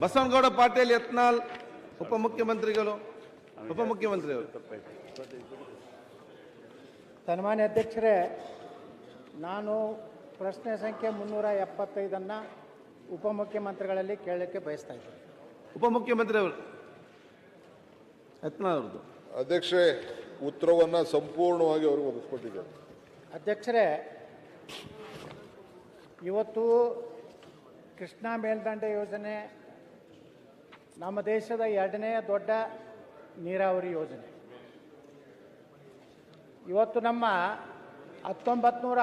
ಬಸವನಗೌಡ ಪಾಟೀಲ್ ಯತ್ನಾಳ್ ಉಪಮುಖ್ಯಮಂತ್ರಿಗಳು ಉಪಮುಖ್ಯಮಂತ್ರಿಗಳು ಸನ್ಮಾನ್ಯ ಅಧ್ಯಕ್ಷರೇ ನಾನು ಪ್ರಶ್ನೆ ಸಂಖ್ಯೆ ಮುನ್ನೂರ ಎಪ್ಪತ್ತೈದನ್ನು ಉಪಮುಖ್ಯಮಂತ್ರಿಗಳಲ್ಲಿ ಕೇಳಲಿಕ್ಕೆ ಬಯಸ್ತಾ ಇದ್ದೀನಿ. ಉಪಮುಖ್ಯಮಂತ್ರಿಯವರು. ಯತ್ನಾಳ್ ಅವ್ರದ್ದು. ಅಧ್ಯಕ್ಷರೇ ಉತ್ತರವನ್ನು ಸಂಪೂರ್ಣವಾಗಿ ಅವರು ಒದಗಿಸ್ಕೊಟ್ಟಿದ್ದಾರೆ. ಅಧ್ಯಕ್ಷರೇ ಇವತ್ತು ಕೃಷ್ಣಾ ಮೇಲ್ದಂಡೆ ಯೋಜನೆ ನಮ್ಮ ದೇಶದ ಎರಡನೇ ದೊಡ್ಡ ನೀರಾವರಿ ಯೋಜನೆ. ಇವತ್ತು ನಮ್ಮ ಹತ್ತೊಂಬತ್ತು ನೂರ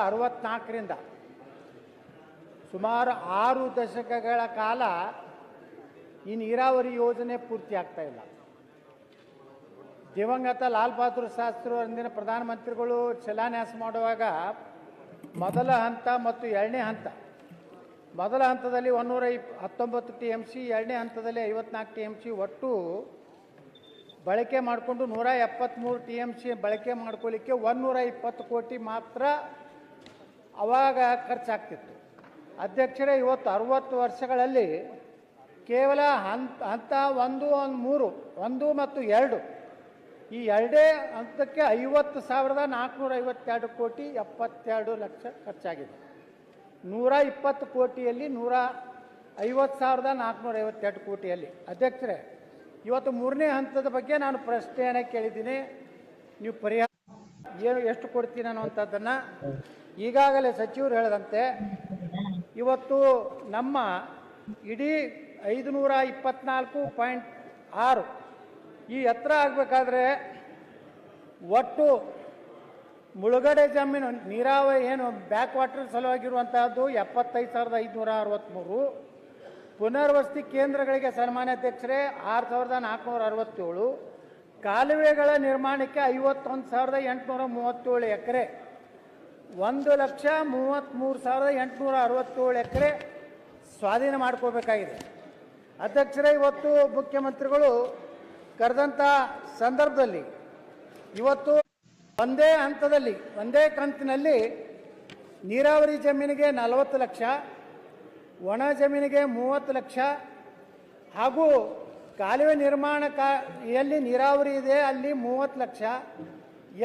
ಸುಮಾರು ಆರು ದಶಕಗಳ ಕಾಲ ಈ ನೀರಾವರಿ ಯೋಜನೆ ಪೂರ್ತಿ ಆಗ್ತಾ ಇಲ್ಲ. ದಿವಂಗತ ಲಾಲ್ ಬಹದ್ದೂರ್ ಶಾಸ್ತ್ರಿ ಅಂದಿನ ಪ್ರಧಾನಮಂತ್ರಿಗಳು ಶಿಲಾನ್ಯಾಸ ಮಾಡುವಾಗ ಮೊದಲ ಹಂತ ಮತ್ತು ಎರಡನೇ ಹಂತ ಮೊದಲ ಹಂತದಲ್ಲಿ ಒನ್ನೂರ ಇಪ್ ಹತ್ತೊಂಬತ್ತು ಟಿ ಎಂ ಸಿ, ಎರಡನೇ ಹಂತದಲ್ಲಿ ಐವತ್ನಾಲ್ಕು ಟಿ ಎಂ ಸಿ, ಒಟ್ಟು ಬಳಕೆ ಮಾಡಿಕೊಂಡು ನೂರ ಎಪ್ಪತ್ತ್ಮೂರು ಟಿ ಎಂ ಸಿ ಬಳಕೆ ಮಾಡ್ಕೊಳ್ಳಿಕ್ಕೆ ಒಂದೂರ ಇಪ್ಪತ್ತು ಕೋಟಿ ಮಾತ್ರ ಅವಾಗ ಖರ್ಚಾಗ್ತಿತ್ತು. ಅಧ್ಯಕ್ಷರೇ, ಇವತ್ತು ಅರುವತ್ತು ವರ್ಷಗಳಲ್ಲಿ ಕೇವಲ ಹಂತ ಹಂತ ಒಂದು ಒಂದು, ಮೂರು, ಒಂದು ಮತ್ತು ಎರಡು, ಈ ಎರಡೇ ಹಂತಕ್ಕೆ ಐವತ್ತು ಸಾವಿರದ ನಾಲ್ಕುನೂರ ಐವತ್ತೆರಡು ಕೋಟಿ ಎಪ್ಪತ್ತೆರಡು ಲಕ್ಷ ಖರ್ಚಾಗಿದೆ. ನೂರ ಇಪ್ಪತ್ತು ಕೋಟಿಯಲ್ಲಿ ನೂರ ಐವತ್ತು ಸಾವಿರದ ನಾಲ್ಕುನೂರ ಐವತ್ತೆರಡು ಕೋಟಿಯಲ್ಲಿ. ಅಧ್ಯಕ್ಷರೇ, ಇವತ್ತು ಮೂರನೇ ಹಂತದ ಬಗ್ಗೆ ನಾನು ಪ್ರಶ್ನೆಯನ್ನು ಕೇಳಿದ್ದೀನಿ. ನೀವು ಪರಿಹಾರ ಏನು, ಎಷ್ಟು ಕೊಡ್ತೀನಿ ಅನ್ನುವಂಥದ್ದನ್ನು ಈಗಾಗಲೇ ಸಚಿವರು ಹೇಳಿದಂತೆ, ಇವತ್ತು ನಮ್ಮ ಇಡೀ ಐದುನೂರ ಇಪ್ಪತ್ನಾಲ್ಕು ಪಾಯಿಂಟ್ ಆರು ಈ ಎತ್ತರ ಆಗಬೇಕಾದ್ರೆ ಒಟ್ಟು ಮುಳುಗಡೆ ಜಮೀನು, ನೀರಾವರಿ ಏನು ಬ್ಯಾಕ್ ವಾಟರ್ ಸಲುವಾಗಿರುವಂತಹದ್ದು ಎಪ್ಪತ್ತೈದು ಸಾವಿರದ ಐದುನೂರ ಅರವತ್ತ್ಮೂರು ಪುನರ್ವಸತಿ ಕೇಂದ್ರಗಳಿಗೆ ಸನ್ಮಾನ್ಯ ಅಧ್ಯಕ್ಷರೇ, ಆರು ಸಾವಿರದ ನಾಲ್ಕುನೂರ ಅರವತ್ತೇಳು. ಕಾಲುವೆಗಳ ನಿರ್ಮಾಣಕ್ಕೆ ಐವತ್ತೊಂದು ಸಾವಿರದ ಎಂಟುನೂರ ಮೂವತ್ತೇಳು ಎಕರೆ. ಒಂದು ಲಕ್ಷ ಮೂವತ್ತ್ಮೂರು ಸಾವಿರದ ಎಂಟುನೂರ ಅರವತ್ತೇಳು ಎಕರೆ ಸ್ವಾಧೀನ ಮಾಡ್ಕೋಬೇಕಾಗಿದೆ. ಅಧ್ಯಕ್ಷರೇ, ಇವತ್ತು ಮುಖ್ಯಮಂತ್ರಿಗಳು ಕರೆದಂಥ ಸಂದರ್ಭದಲ್ಲಿ ಇವತ್ತು ಒಂದೇ ಹಂತದಲ್ಲಿ, ಒಂದೇ ಕಂತಿನಲ್ಲಿ ನೀರಾವರಿ ಜಮೀನಿಗೆ ನಲವತ್ತು ಲಕ್ಷ, ಒಣ ಜಮೀನಿಗೆ ಮೂವತ್ತು ಲಕ್ಷ, ಹಾಗೂ ಕಾಲುವೆ ನಿರ್ಮಾಣ ಎಲ್ಲಿ ನೀರಾವರಿ ಇದೆ ಅಲ್ಲಿ ಮೂವತ್ತು ಲಕ್ಷ,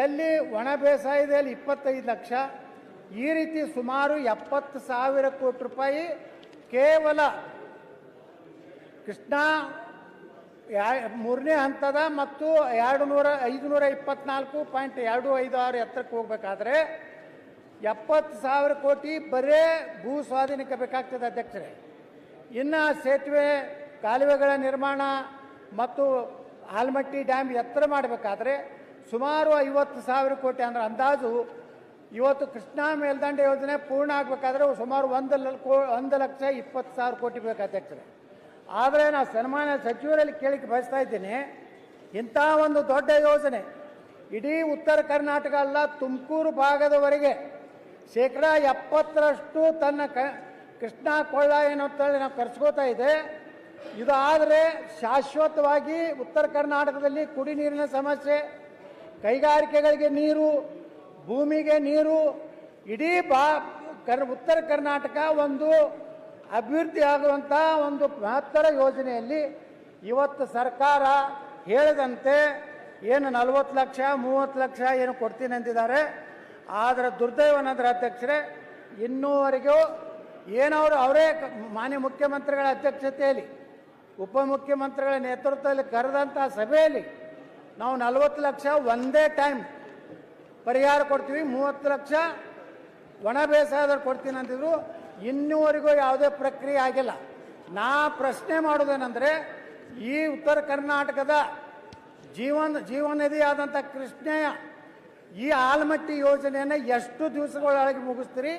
ಎಲ್ಲಿ ಒಣ ಬೇಸಾಯ ಇದೆ ಅಲ್ಲಿ ಇಪ್ಪತ್ತೈದು ಲಕ್ಷ, ಈ ರೀತಿ ಸುಮಾರು ಎಪ್ಪತ್ತು ಸಾವಿರ ಕೋಟಿ ರೂಪಾಯಿ ಕೇವಲ ಕೃಷ್ಣಾ ಮೂರನೇ ಹಂತದ ಮತ್ತು ಎರಡು ನೂರ ಐದು ನೂರ ಇಪ್ಪತ್ನಾಲ್ಕು ಪಾಯಿಂಟ್ ಎರಡು ಐದು ಆರು ಎತ್ತರಕ್ಕೆ ಹೋಗ್ಬೇಕಾದ್ರೆ ಎಪ್ಪತ್ತು ಸಾವಿರ ಕೋಟಿ ಬರೇ ಭೂ ಸ್ವಾಧೀನಕ್ಕೆ ಬೇಕಾಗ್ತದೆ ಅಧ್ಯಕ್ಷರೇ. ಇನ್ನು ಸೇತುವೆ, ಕಾಲುವೆಗಳ ನಿರ್ಮಾಣ ಮತ್ತು ಆಲ್ಮಟ್ಟಿ ಡ್ಯಾಮ್ ಎತ್ತರ ಮಾಡಬೇಕಾದ್ರೆ ಸುಮಾರು ಐವತ್ತು ಸಾವಿರ ಕೋಟಿ ಅಂದ್ರೆ ಅಂದಾಜು ಇವತ್ತು ಕೃಷ್ಣಾ ಮೇಲ್ದಂಡೆ ಯೋಜನೆ ಪೂರ್ಣ ಆಗಬೇಕಾದ್ರೆ ಸುಮಾರು ಒಂದು ಲ ಒಂದು ಲಕ್ಷ ಇಪ್ಪತ್ತು ಸಾವಿರ ಕೋಟಿ ಬೇಕು ಅಧ್ಯಕ್ಷರೇ. ಆದರೆ ನಾನು ಸನ್ಮಾನ ಸಚಿವರಲ್ಲಿ ಕೇಳಿಕ್ಕೆ ಬಯಸ್ತಾ ಇದ್ದೀನಿ. ಇಂಥ ಒಂದು ದೊಡ್ಡ ಯೋಜನೆ ಇಡೀ ಉತ್ತರ ಕರ್ನಾಟಕ ಅಲ್ಲ, ತುಮಕೂರು ಭಾಗದವರೆಗೆ ಶೇಕಡ ಎಪ್ಪತ್ತರಷ್ಟು ತನ್ನ ಕ, ಕೃಷ್ಣ ಕೊಳ್ಳ ಏನು ಅಂತೇಳಿ ನಾವು ಕರೆಸ್ಕೋತಾ ಇದೆ. ಇದು ಆದರೆ ಶಾಶ್ವತವಾಗಿ ಉತ್ತರ ಕರ್ನಾಟಕದಲ್ಲಿ ಕುಡಿ ನೀರಿನ ಸಮಸ್ಯೆ, ಕೈಗಾರಿಕೆಗಳಿಗೆ ನೀರು, ಭೂಮಿಗೆ ನೀರು, ಇಡೀ ಬಾ, ಕರ್, ಉತ್ತರ ಕರ್ನಾಟಕ ಒಂದು ಅಭಿವೃದ್ಧಿ ಆಗುವಂಥ ಒಂದು ಮಹತ್ತರ ಯೋಜನೆಯಲ್ಲಿ ಇವತ್ತು ಸರ್ಕಾರ ಹೇಳಿದಂತೆ ಏನು ನಲವತ್ತು ಲಕ್ಷ, ಮೂವತ್ತು ಲಕ್ಷ ಏನು ಕೊಡ್ತೀನಿ ಅಂತಿದ್ದಾರೆ ಆದರೆ ದುರ್ದೈವನಂದ್ರೆ ಅಧ್ಯಕ್ಷರೇ, ಇನ್ನೂವರೆಗೂ ಏನವರು ಅವರೇ ಮಾನ್ಯ ಮುಖ್ಯಮಂತ್ರಿಗಳ ಅಧ್ಯಕ್ಷತೆಯಲ್ಲಿ, ಉಪಮುಖ್ಯಮಂತ್ರಿಗಳ ನೇತೃತ್ವದಲ್ಲಿ ಕರೆದಂಥ ಸಭೆಯಲ್ಲಿ ನಾವು ನಲವತ್ತು ಲಕ್ಷ ಒಂದೇ ಟೈಮ್ ಪರಿಹಾರ ಕೊಡ್ತೀವಿ, ಮೂವತ್ತು ಲಕ್ಷ ಒಣ ಬೇಸಾಯದವ್ರು ಕೊಡ್ತೀನಿ ಅಂತಿದ್ರು ಇನ್ನೂವರೆಗೂ ಯಾವುದೇ ಪ್ರಕ್ರಿಯೆ ಆಗಿಲ್ಲ. ನಾ ಪ್ರಶ್ನೆ ಮಾಡೋದೇನೆಂದರೆ ಈ ಉತ್ತರ ಕರ್ನಾಟಕದ ಜೀವನ ಜೀವನದಿ ಆದಂಥ ಕೃಷ್ಣೆಯ ಈ ಆಲ್ಮಟ್ಟಿ ಯೋಜನೆಯನ್ನು ಎಷ್ಟು ದಿವಸಗಳೊಳಗೆ ಮುಗಿಸ್ತೀರಿ?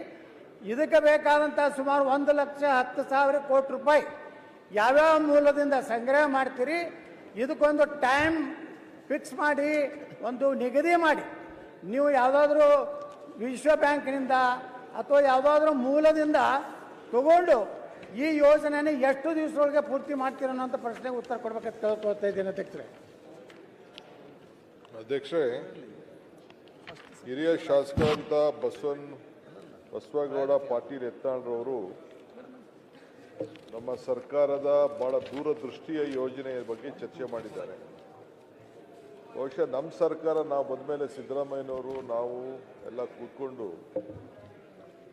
ಇದಕ್ಕೆ ಬೇಕಾದಂಥ ಸುಮಾರು ಒಂದು ಲಕ್ಷ ಹತ್ತು ಸಾವಿರ ಕೋಟಿ ರೂಪಾಯಿ ಯಾವ್ಯಾವ ಮೂಲದಿಂದ ಸಂಗ್ರಹ ಮಾಡ್ತೀರಿ? ಇದಕ್ಕೊಂದು ಟೈಮ್ ಫಿಕ್ಸ್ ಮಾಡಿ, ಒಂದು ನಿಗದಿ ಮಾಡಿ. ನೀವು ಯಾವುದಾದ್ರೂ ವಿಶ್ವ ಬ್ಯಾಂಕ್ನಿಂದ ಅಥವಾ ಯಾವುದಾದ್ರೂ ಮೂಲದಿಂದ ತಗೊಂಡು ಈ ಯೋಜನೆನ ಎಷ್ಟು ದಿವಸದೊಳಗೆ ಪೂರ್ತಿ ಮಾಡ್ತೀರ ಅನ್ನೋಂಥ ಪ್ರಶ್ನೆಗೆ ಉತ್ತರ ಕೊಡ್ಬೇಕಂತ ಕೇಳ್ಕೊಳ್ತಾ ಇದ್ದೀನಿ ಅಧ್ಯಕ್ಷರೇ. ಅಧ್ಯಕ್ಷರೇ, ಹಿರಿಯ ಶಾಸಕರಂತ ಬಸವನ್, ಬಸವಗೌಡ, ಪಾಟೀಲ್ ಎತ್ತಾಳ್ರವರು ನಮ್ಮ ಸರ್ಕಾರದ ಬಹಳ ದೂರದೃಷ್ಟಿಯ ಯೋಜನೆಯ ಬಗ್ಗೆ ಚರ್ಚೆ ಮಾಡಿದ್ದಾರೆ. ಬಹುಶಃ ನಮ್ಮ ಸರ್ಕಾರ, ನಾವು ಬಂದ ಮೇಲೆ ಸಿದ್ದರಾಮಯ್ಯನವರು, ನಾವು ಎಲ್ಲ ಕೂತ್ಕೊಂಡು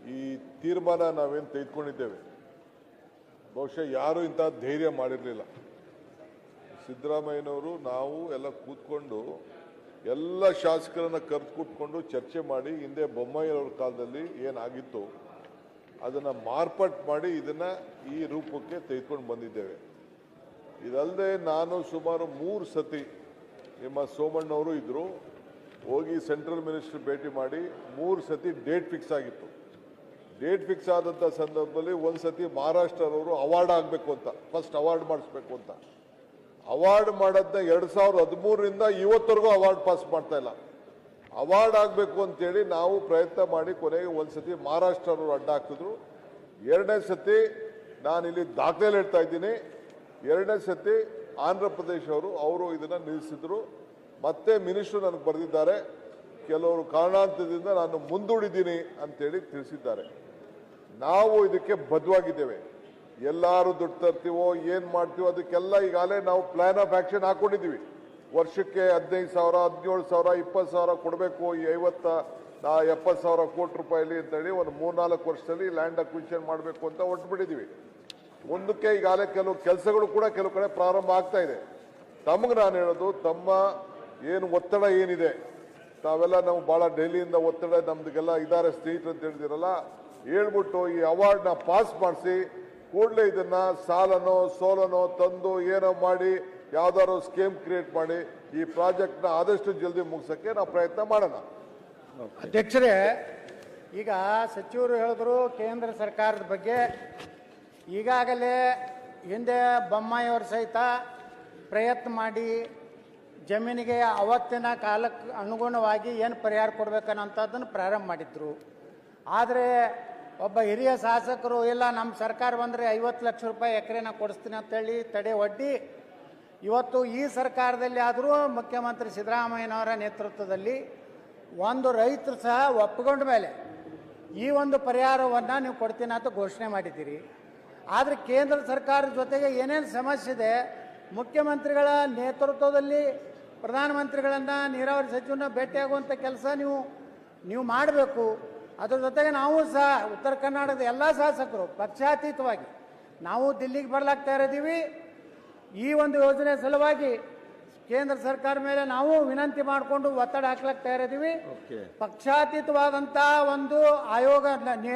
ಈ ತೀರ್ಮಾನ ನಾವೇನು ತೆಗೆದುಕೊಂಡಿದ್ದೇವೆ? ಬಹುಶಃ ಯಾರು ಇಂಥ ಧೈರ್ಯ ಮಾಡಿರಲಿಲ್ಲ. ಸಿದ್ದರಾಮಯ್ಯನವರು, ನಾವು ಎಲ್ಲ ಕೂತ್ಕೊಂಡು ಎಲ್ಲ ಶಾಸಕರನ್ನ ಕರೆದು ಕೂತ್ಕೊಂಡು ಚರ್ಚೆ ಮಾಡಿ ಹಿಂದೆ ಬೊಮ್ಮಾಯಿಯವ್ರ ಕಾಲದಲ್ಲಿ ಏನಾಗಿತ್ತು ಅದನ್ನು ಮಾರ್ಪಾಟ್ ಮಾಡಿ ಇದನ್ನು ಈ ರೂಪಕ್ಕೆ ತೆಗೆದುಕೊಂಡು ಬಂದಿದ್ದೇವೆ. ಇದಲ್ಲದೆ ನಾನು ಸುಮಾರು ಮೂರು ಸತಿ ನಿಮ್ಮ ಸೋಮಣ್ಣವರು ಇದ್ದರು ಹೋಗಿ ಸೆಂಟ್ರಲ್ ಮಿನಿಸ್ಟರ್ ಭೇಟಿ ಮಾಡಿ ಮೂರು ಸತಿ ಡೇಟ್ ಫಿಕ್ಸ್ ಆಗಿತ್ತು. ಡೇಟ್ ಫಿಕ್ಸ್ ಆದಂಥ ಸಂದರ್ಭದಲ್ಲಿ ಒಂದು ಸತಿ ಮಹಾರಾಷ್ಟ್ರದವರು ಅವಾರ್ಡ್ ಆಗಬೇಕು ಅಂತ ಫಸ್ಟ್ ಅವಾರ್ಡ್ ಮಾಡಿಸ್ಬೇಕು ಅಂತ. ಅವಾರ್ಡ್ ಮಾಡೋದನ್ನ ಎರಡು ಸಾವಿರದ ಹದಿಮೂರರಿಂದ ಇವತ್ತವರೆಗೂ ಅವಾರ್ಡ್ ಪಾಸ್ ಮಾಡ್ತಾ ಇಲ್ಲ. ಅವಾರ್ಡ್ ಆಗಬೇಕು ಅಂತೇಳಿ ನಾವು ಪ್ರಯತ್ನ ಮಾಡಿ ಕೊನೆಗೆ ಒಂದು ಸತಿ ಮಹಾರಾಷ್ಟ್ರವರು ಅಡ್ಡ ಹಾಕಿದ್ರು. ಎರಡನೇ ಸತಿ ನಾನು ಇಲ್ಲಿ ದಾಖಲೆ ಹೇಳ್ತಾ ಇದ್ದೀನಿ. ಎರಡನೇ ಸತಿ ಆಂಧ್ರ ಪ್ರದೇಶ ಅವರು ಅವರು ಇದನ್ನ ನಿಲ್ಲಿಸಿದ್ರು. ಮತ್ತೆ ಮಿನಿಸ್ಟ್ರು ನನಗೆ ಬರೆದಿದ್ದಾರೆ. ಕೆಲವರು ಕಾರಣಾಂತರದಿಂದ ನಾನು ಮುಂದೂಡಿದ್ದೀನಿ ಅಂತೇಳಿ ತಿಳಿಸಿದ್ದಾರೆ. ನಾವು ಇದಕ್ಕೆ ಬದ್ಧವಾಗಿದ್ದೇವೆ ಎಲ್ಲಾರು ದುಡ್ಡು ತರ್ತೀವೋ, ಏನ್ ಮಾಡ್ತೀವೋ ಅದಕ್ಕೆಲ್ಲ ಈಗಾಗಲೇ ನಾವು ಪ್ಲಾನ್ ಆಫ್ ಆಕ್ಷನ್ ಹಾಕೊಂಡಿದ್ದೀವಿ. ವರ್ಷಕ್ಕೆ ಹದಿನೈದು ಸಾವಿರ, ಹದಿನೇಳು ಸಾವಿರ, ಇಪ್ಪತ್ತು ಸಾವಿರ ಕೊಡಬೇಕು, ಈ ಐವತ್ತ ಎಪ್ಪತ್ತು ಸಾವಿರ ಕೋಟಿ ರೂಪಾಯಿಲಿ ಅಂತೇಳಿ ಒಂದು ಮೂರ್ನಾಲ್ಕು ವರ್ಷದಲ್ಲಿ ಲ್ಯಾಂಡ್ ಅಕ್ವಿಷನ್ ಮಾಡಬೇಕು ಅಂತ ಹೊರಟ್ಬಿಟ್ಟಿದ್ದೀವಿ ಒಂದಕ್ಕೆ ಈಗಾಗಲೇ ಕೆಲವು ಕೆಲಸಗಳು ಕೂಡ ಕೆಲವು ಕಡೆ ಪ್ರಾರಂಭ ಆಗ್ತಾ ಇದೆ. ತಮಗೆ ನಾನು ಹೇಳೋದು, ತಮ್ಮ ಏನು ಒತ್ತಡ ಏನಿದೆ, ತಾವೆಲ್ಲ ನಾವು ಭಾಳ ಡೆಲ್ಲಿಯಿಂದ ಒತ್ತಡ ನಮ್ದಿಗೆಲ್ಲ ಇದಾರೆ ಸ್ನೇಹಿತರು ಅಂತ ಹೇಳಿದಿರಲ್ಲ ಹೇಳ್ಬಿಟ್ಟು ಈ ಅವಾರ್ಡ್ನ ಪಾಸ್ ಮಾಡಿಸಿ ಕೂಡಲೇ ಇದನ್ನ ಸಾಲನೋ, ಸೋಲನೋ ತಂದು ಏನೋ ಮಾಡಿ, ಯಾವ್ದಾದ್ರು ಸ್ಕೀಮ್ ಕ್ರಿಯೇಟ್ ಮಾಡಿ ಈ ಪ್ರಾಜೆಕ್ಟ್ನ ಆದಷ್ಟು ಜಲ್ದಿ ಮುಗಿಸೋಕ್ಕೆ ನಾವು ಪ್ರಯತ್ನ ಮಾಡೋಣ. ಅಧ್ಯಕ್ಷರೇ, ಈಗ ಸಚಿವರು ಹೇಳಿದ್ರು ಕೇಂದ್ರ ಸರ್ಕಾರದ ಬಗ್ಗೆ. ಈಗಾಗಲೇ ಹಿಂದೆ ಬೊಮ್ಮಾಯಿಯವರು ಸಹಿತ ಪ್ರಯತ್ನ ಮಾಡಿ ಜಮೀನಿಗೆ ಅವತ್ತಿನ ಕಾಲಕ್ಕೆ ಅನುಗುಣವಾಗಿ ಏನು ಪರಿಹಾರ ಕೊಡ್ಬೇಕನ್ನೋಂಥದ್ದನ್ನು ಪ್ರಾರಂಭ ಮಾಡಿದ್ರು. ಆದರೆ ಒಬ್ಬ ಹಿರಿಯ ಶಾಸಕರು, ಇಲ್ಲ ನಮ್ಮ ಸರ್ಕಾರ ಬಂದರೆ ಐವತ್ತು ಲಕ್ಷ ರೂಪಾಯಿ ಎಕರೆನ ಕೊಡಿಸ್ತೀನಿ ಅಂತೇಳಿ ತಡೆ ಒಡ್ಡಿ, ಇವತ್ತು ಈ ಸರ್ಕಾರದಲ್ಲಿ ಆದರೂ ಮುಖ್ಯಮಂತ್ರಿ ಸಿದ್ದರಾಮಯ್ಯನವರ ನೇತೃತ್ವದಲ್ಲಿ ಒಂದು ರೈತರು ಸಹ ಒಪ್ಪಿಕೊಂಡ ಮೇಲೆ ಈ ಒಂದು ಪರಿಹಾರವನ್ನು ನೀವು ಕೊಡ್ತೀನಿ ಅಂತ ಘೋಷಣೆ ಮಾಡಿದ್ದೀರಿ. ಆದರೆ ಕೇಂದ್ರ ಸರ್ಕಾರದ ಜೊತೆಗೆ ಏನೇನು ಸಮಸ್ಯೆ ಇದೆ, ಮುಖ್ಯಮಂತ್ರಿಗಳ ನೇತೃತ್ವದಲ್ಲಿ ಪ್ರಧಾನಮಂತ್ರಿಗಳನ್ನು ನೀರಾವರಿ ಸಚಿವನ ಭೇಟಿಯಾಗುವಂಥ ಕೆಲಸ ನೀವು ನೀವು ಮಾಡಬೇಕು. ಅದ್ರ ಜೊತೆಗೆ ನಾವು ಸಹ ಉತ್ತರ ಕರ್ನಾಟಕದ ಎಲ್ಲ ಶಾಸಕರು ಪಕ್ಷಾತೀತವಾಗಿ ನಾವು ದಿಲ್ಲಿಗೆ ಬರ್ಲಾಗ್ತಾ ಇದ್ದೀವಿ ಈ ಒಂದು ಯೋಜನೆ ಸಲುವಾಗಿ ಕೇಂದ್ರ ಸರ್ಕಾರ ಮೇಲೆ ನಾವು ವಿನಂತಿ ಮಾಡಿಕೊಂಡು ಒತ್ತಡ ಹಾಕ್ಲಾಗ್ತಾ ಇದ್ದೀವಿ ಪಕ್ಷಾತೀತವಾದಂಥ ಒಂದು ಆಯೋಗ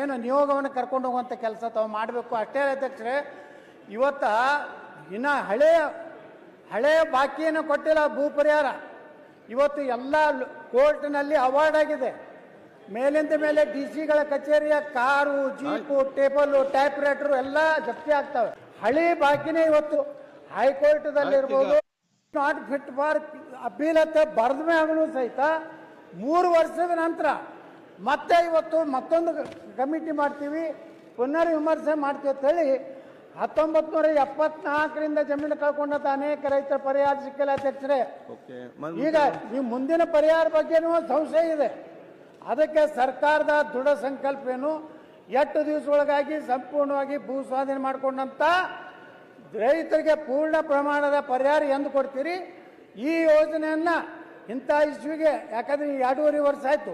ಏನು ನಿಯೋಗವನ್ನು ಕರ್ಕೊಂಡು ಹೋಗುವಂಥ ಕೆಲಸ ತಾವು ಮಾಡಬೇಕು ಅಷ್ಟೇ ಅಧ್ಯಕ್ಷರೇ. ಇವತ್ತ ಇನ್ನ ಹಳೆಯ ಹಳೆಯ ಬಾಕಿಯನ್ನು ಕೊಟ್ಟಿಲ್ಲ ಭೂ ಪರಿಹಾರ. ಇವತ್ತು ಎಲ್ಲ ಕೋರ್ಟ್ನಲ್ಲಿ ಅವಾರ್ಡ್ ಆಗಿದೆ. ಮೇಲಿಂದ ಮೇಲೆ ಡಿ ಸಿಗಳ ಕಚೇರಿಯ car jeep table typewriter ಎಲ್ಲ ಜಪ್ತಿ ಆಗ್ತವೆ. ಹಳಿ ಬಾಕಿನೇ ಇವತ್ತು. ಹೈಕೋರ್ಟ್ದಲ್ಲಿ ಇರ್ಬೋದು ನಾಟ್ ಫಿಟ್ ಫಾರ್ ಅಪೀಲ್ ಅಂತ ಬರೆದ ಮ್ಯಾಗಲೂ ಸಹಿತ ಮೂರು ವರ್ಷದ ನಂತರ. ಮತ್ತೆ ಇವತ್ತು ಮತ್ತೊಂದು ಕಮಿಟಿ ಮಾಡ್ತೀವಿ ಪುನರ್ ವಿಮರ್ಶೆ ಮಾಡ್ತೀವಿ ಅಂತ ಹೇಳಿ ಹತ್ತೊಂಬತ್ತು ನೂರ ಎಪ್ಪತ್ನಾಲ್ಕರಿಂದ ಜಮೀನು ಕಳ್ಕೊಂಡಂತ ಅನೇಕ ರೈತರ ಪರಿಹಾರ ಸಿಕ್ಕಿಲ್ಲ ಅಧ್ಯಕ್ಷರೇ ಈಗ ಈ ಮುಂದಿನ ಪರಿಹಾರ ಬಗ್ಗೆನೂ ಸಂಶಯ ಇದೆ. ಅದಕ್ಕೆ ಸರ್ಕಾರದ ದೃಢ ಸಂಕಲ್ಪ ಏನು ಎಷ್ಟು ದಿವಸದೊಳಗಾಗಿ ಸಂಪೂರ್ಣವಾಗಿ ಭೂ ಸ್ವಾಧೀನ ಮಾಡಿಕೊಂಡಂತ ರೈತರಿಗೆ ಪೂರ್ಣ ಪ್ರಮಾಣದ ಪರಿಹಾರ ಎಂದು ಕೊಡ್ತೀರಿ. ಈ ಯೋಜನೆಯನ್ನ ಇಂಥ ಇಶ್ಯೂಗೆ ಯಾಕಂದ್ರೆ ಈ ಎರಡೂವರೆ ವರ್ಷ ಆಯ್ತು.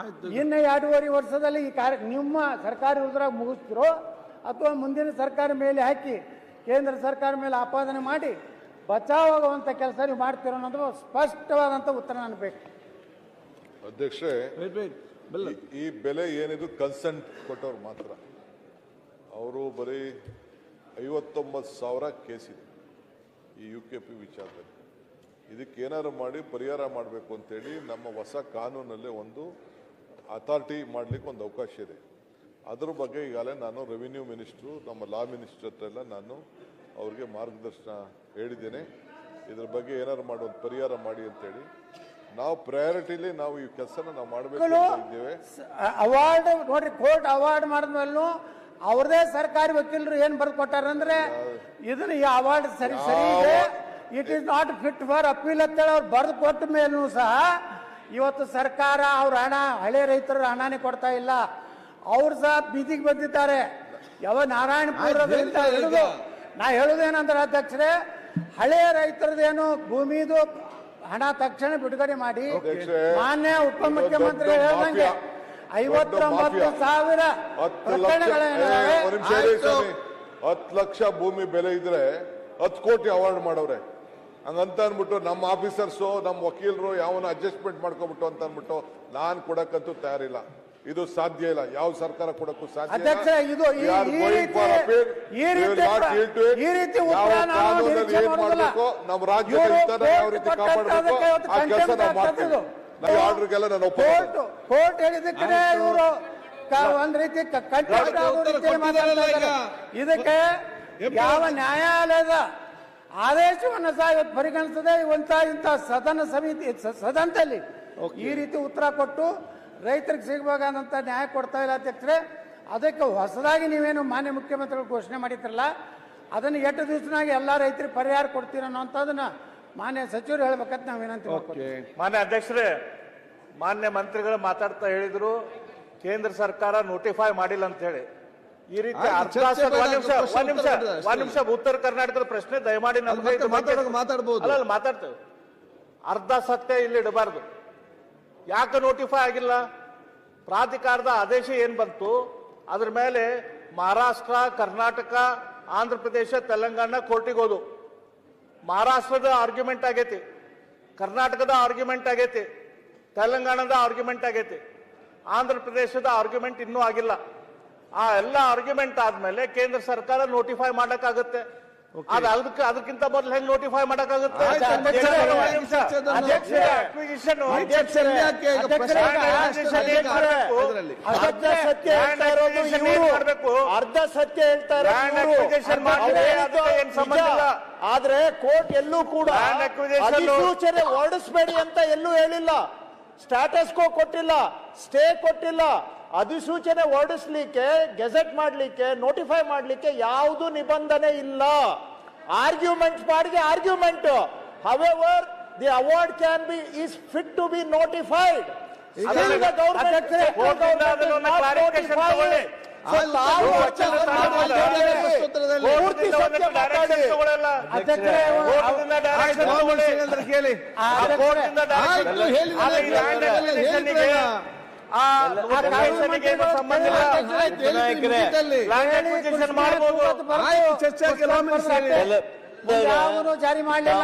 ಆಯ್ತು. ಇನ್ನು ಎರಡೂವರೆ ವರ್ಷದಲ್ಲಿ ಈ ಕಾರ್ಯ ನಿಮ್ಮ ಸರ್ಕಾರಿ ಉದ್ರಾಗ ಮುಗಿಸ್ತಿರೋ ಅಥವಾ ಮುಂದಿನ ಸರ್ಕಾರ ಮೇಲೆ ಹಾಕಿ ಕೇಂದ್ರ ಸರ್ಕಾರ ಮೇಲೆ ಆಪಾದನೆ ಮಾಡಿ ಬಚಾವಾಗುವಂಥ ಕೆಲಸ ನೀವು ಮಾಡ್ತಿರೋ ಅನ್ನೋದು ಸ್ಪಷ್ಟವಾದಂಥ ಉತ್ತರ ನನಗೆ ಬೇಕು. ವೇಟ್ ಈ- ಬೆಲೆ ಏನಿದು ಕನ್ಸೆಂಟ್ ಕೊಟ್ಟವ್ರು ಮಾತ್ರ. ಅವರು ಬರೀ ಐವತ್ತೊಂಬತ್ತು ಸಾವಿರ ಕೇಸಿದೆ ಈ ಯು ಕೆ ಪಿ ವಿಚಾರದಲ್ಲಿ. ಇದಕ್ಕೆ ಏನಾದ್ರು ಮಾಡಿ ಪರಿಹಾರ ಮಾಡಬೇಕು ಅಂತೇಳಿ ನಮ್ಮ ಹೊಸ ಕಾನೂನಲ್ಲೇ ಒಂದು ಅಥಾರಿಟಿ ಮಾಡಲಿಕ್ಕೆ ಒಂದು ಅವಕಾಶ ಇದೆ. ಅದ್ರ ಬಗ್ಗೆ ಈಗಾಗಲೇ ನಾನು ರೆವಿನ್ಯೂ ಮಿನಿಸ್ಟ್ರು ನಮ್ಮ ಲಾ ಮಿನಿಸ್ಟರ್ ಹತ್ರ ಎಲ್ಲ ನಾನು ಅವ್ರಿಗೆ ಮಾರ್ಗದರ್ಶನ ಹೇಳಿದ್ದೇನೆ. ಇದ್ರ ಬಗ್ಗೆ ಏನಾದ್ರು ಮಾಡಿ ಒಂದು ಪರಿಹಾರ ಮಾಡಿ ಅಂತೇಳಿ ನಾವು ಪ್ರಯಾರಿಟಿಲಿ ನಾವು ಈ ಕೆಲಸನ ನಾವು ಮಾಡಬೇಕು ಇದ್ದೇವೆ. ಅವಾರ್ಡ್ ನೋಡ್ರಿ ಕೋರ್ಟ್ ಅವಾರ್ಡ್ ಮಾಡಿದ್ಮೇಲೂ ಅವ್ರದೇ ಸರ್ಕಾರಿ ವಕೀಲರು ಏನ್ ಬರೆದು ಕೊಟ್ಟಾರಂದ್ರೆ ಇದನ್ನ ಈ ಅವಾರ್ಡ್ ಸರಿ ಸರಿ ಇದೆ. It is not fit for appeal ಅಂತೇಳಿ ಅವ್ರು ಬರೆದು ಕೊಟ್ಟ ಮೇಲೂ ಸಹ ಇವತ್ತು ಸರ್ಕಾರ ಅವ್ರ ಹಣ ಹಳೆ ರೈತರು ಹಣನೇ ಕೊಡ್ತಾ ಇಲ್ಲ. ಅವ್ರು ಸಹ ಬೀದಿಗೆ ಬಂದಿದ್ದಾರೆ. ಯಾವ ನಾರಾಯಣಪುರದಿಂದ ಹಿಡಿದು ನಾ ಹೇಳುದೇನಂದ್ರೆ ಅಧ್ಯಕ್ಷರೇ ಹಳೆಯ ರೈತರದೇನು ಭೂಮಿದು ಹಣ ತಕ್ಷಣ ಬಿಡುಗಡೆ ಮಾಡಿ ಮಾನ್ಯ ಉಪಮುಖ್ಯಮಂತ್ರಿ ಹೇಳ್ದಂಗೆ. ಐವತ್ತೊಂಬತ್ತು ಸಾವಿರ ಲಕ್ಷ. ಹತ್ತು ಲಕ್ಷ ಭೂಮಿ ಬೆಲೆ ಇದ್ರೆ ಹತ್ತು ಕೋಟಿ ಅವಾರ್ಡ್ ಮಾಡವ್ರೆ ಹಂಗಂತ ಅಂದ್ಬಿಟ್ಟು ನಮ್ಮ ಆಫೀಸರ್ಸು ನಮ್ಮ ವಕೀಲರು ಯಾವನ ಅಡ್ಜಸ್ಟ್ಮೆಂಟ್ ಮಾಡ್ಕೊಬಿಟ್ಟು ಅಂತ ಅಂದ್ಬಿಟ್ಟು ನಾನು ಕೊಡಕ್ಕಂತೂ ತಯಾರಿಲ್ಲ ಇದು ಸಾಧ್ಯ ಇಲ್ಲ ಯಾವ ಸರ್ಕಾರ ಕೊಡಕ್ಕೂ ಸಾಧ್ಯ ಇದು ಈ- ಈ ರೀತಿ- ಈ ರೀತಿ. ಈ ಉತ್ತರ ನಾವು ನಿರೀಕ್ಷೆ ಮಾಡೋದಿಲ್ಲ. ನಮ್ಮ ರಾಜ್ಯದ ಇವರು ಹಿತನ ಯಾವ ಕೋರ್ಟ್ ರೀತಿ ಕೊಟ್ಟಂತ ಕಾಪಾಡಬೇಕು ಅದಕ್ಕೆ ಇವತ್ತು ಆ ಕೆಲಸ contempt ನಾವು ಮಾಡ್ತೀವಿ ಆಗ್ತದೆ. ನಾವು ಆರ್ಡರ್ಗೆಲ್ಲ ನಾನು ಒಪ್ಪಿಕೊಳ್ಳಲ್ಲ. ಕೋರ್ಟ್ ಕೋರ್ಟ್ ಹೇಳಿದಕ್ಕೆ ಇವರು ಒಂದ್ ರೀತಿ ಕ- ಕಂಟೆಂಪ್ಟ್ ಆಗೋ ಉತ್ತರ ರೀತಿಯಲ್ಲಿ ಕೊಟ್ಟಿದ್ದಾರಲ್ಲ ಈಗ. ಮಾತಾಡ್ತಾ ಇದ್ದಾರೆ. ಇದಕ್ಕೆ ಯಾವ ನ್ಯಾಯಾಲಯದ ಆದೇಶವನ್ನು ಸಹ ಇವತ್ತು ಪರಿಗಣಿಸದೆ ಇವಂತ ಇಂಥ ಸದನ ಸಮಿತಿ ಸ- ಸದನದಲ್ಲಿ ಈ ರೀತಿ ಉತ್ತರ ಕೊಟ್ಟು ರೈತರಿಗೆ ಸಿಗಬೇಕಾದಂಥ ನ್ಯಾಯ ಕೊಡ್ತಾ ಇಲ್ಲ ಅಧ್ಯಕ್ಷರೇ ಅದಕ್ಕೆ ಹೊಸದಾಗಿ ನೀವೇನು ಮಾನ್ಯ ಮುಖ್ಯಮಂತ್ರಿಗಳು ಘೋಷಣೆ ಮಾಡಿದ್ರಲ್ಲ ಅದನ್ನು ಎಷ್ಟು ದಿವಸನಾಗಿ ಎಲ್ಲ ರೈತರಿಗೆ ಪರಿಹಾರ ಕೊಡ್ತೀರ ಅನ್ನೋಂಥದ್ದನ್ನ ಮಾನ್ಯ ಸಚಿವರು ಹೇಳ್ಬೇಕಂತ ನಾವು ವಿನಂತಿ ಮಾನ್ಯ ಅಧ್ಯಕ್ಷರೇ ಮಾನ್ಯ ಮಂತ್ರಿಗಳು ಮಾತಾಡ್ತಾ ಹೇಳಿದ್ರು ಕೇಂದ್ರ ಸರ್ಕಾರ ನೋಟಿಫೈ ಮಾಡಿಲ್ಲ ಅಂತ ಹೇಳಿ. ಈ ರೀತಿ ಒಂದ್ ನಿಮಿಷ ಉತ್ತರ ಬೇಡ, ಅಷ್ಟೇ. ಒಂದ್ ನಿಮಿಷ ಉತ್ತರ ಕರ್ನಾಟಕದ ಪ್ರಶ್ನೆ ದಯಮಾಡಿ ಮಾತಾಡ್ತೇವೆ. ಅರ್ಧ ಸತ್ಯ ಇಲ್ಲಿ ಇಡಬಾರ್ದು. ಯಾಕೆ ನೋಟಿಫೈ ಆಗಿಲ್ಲ? ಪ್ರಾಧಿಕಾರದ ಆದೇಶ ಏನು ಬಂತು? ಅದ್ರ ಮೇಲೆ ಮಹಾರಾಷ್ಟ್ರ, ಕರ್ನಾಟಕ, ಆಂಧ್ರ ಪ್ರದೇಶ, ತೆಲಂಗಾಣ ಕೋರ್ಟಿಗೆ ಹೋದು. ಮಹಾರಾಷ್ಟ್ರದ ಆರ್ಗ್ಯುಮೆಂಟ್ ಆಗೈತಿ. ಕರ್ನಾಟಕದ ಆರ್ಗ್ಯುಮೆಂಟ್ ಆಗೈತಿ. ತೆಲಂಗಾಣದ ಆರ್ಗ್ಯುಮೆಂಟ್ ಆಗೈತಿ. ಆಂಧ್ರ ಪ್ರದೇಶದ ಆರ್ಗ್ಯುಮೆಂಟ್ ಇನ್ನೂ ಆಗಿಲ್ಲ. ಆ ಎಲ್ಲ ಆರ್ಗ್ಯುಮೆಂಟ್ ಆದ್ಮೇಲೆ ಕೇಂದ್ರ ಸರ್ಕಾರ ನೋಟಿಫೈ ಮಾಡಕ್ಕಾಗುತ್ತೆ. ಅದ್ ಅದಕ್ಕೆ ಅದಕ್ಕಿಂತ ಮೊದಲು ಹೆಂಗ್ ನೋಟಿಫೈ ಮಾಡಕ್ಕಾಗುತ್ತೆ. ಅರ್ಧ ಸತ್ಯ ಹೇಳ್ತಾ ಇರೋದು ಇವ್ರು. ಅರ್ಧ ಸತ್ಯ ಹೇಳ್ತಾ ಇರೋದು. ಆದ್ರೆ ಕೋರ್ಟ್ ಎಲ್ಲೂ ಕೂಡ ಅಧಿಸೂಚನೆ ಹೊರಡಿಸಬೇಡಿ ಅಂತ ಎಲ್ಲೂ ಹೇಳಿಲ್ಲ. ಸ್ಟಾಟಸ್ ಕೋ ಕೊಟ್ಟಿಲ್ಲ ಸ್ಟೇ ಕೊಟ್ಟಿಲ್ಲ ಅಧಿಸೂಚನೆ ಹೊರಡಿಸ್ಲಿಕ್ಕೆ ಗೆಜೆಟ್ ಮಾಡಲಿಕ್ಕೆ ನೋಟಿಫೈ ಮಾಡಲಿಕ್ಕೆ ಯಾವುದು ನಿಬಂಧನೆ ಇಲ್ಲ. Argument ಮಾಡಿಗೆ argument however the award can be is fit to be notified ಚರ್ಚೆ ಕೇಳಿ ಜಾರಿ ಮಾಡಲಿಲ್ಲ.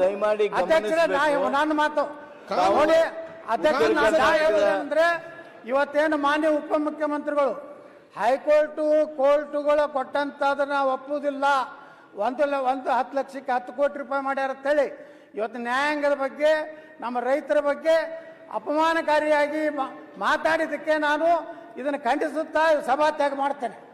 ದಯಮಾಡಿ ನನ್ನ ಮಾತು ಅಧ್ಯಕ್ಷ ಕಾನೂನು ಇವತ್ತೇನು ಮಾನ್ಯ ಉಪಮುಖ್ಯಮಂತ್ರಿಗಳು, ಹೈಕೋರ್ಟು ಕೋರ್ಟುಗಳು ಕೊಟ್ಟಂತದನ್ನ ಒಪ್ಪುವುದಿಲ್ಲ. ಒಂದು ಲ- ಒಂದು ಹತ್ತು ಲಕ್ಷಕ್ಕೆ ಹತ್ತು ಕೋಟಿ ರೂಪಾಯಿ ಮಾಡ್ಯಾರ ಅಂತೇಳಿ ಇವತ್ತು ನ್ಯಾಯಾಂಗದ ಬಗ್ಗೆ, ನಮ್ಮ ರೈತರ ಬಗ್ಗೆ ಅಪಮಾನಕಾರಿಯಾಗಿ ಮಾತಾಡಿದ್ದಕ್ಕೆ ನಾನು ಇದನ್ನು ಖಂಡಿಸುತ್ತಾ ಸಭಾತ್ಯಾಗ ಮಾಡ್ತೇನೆ.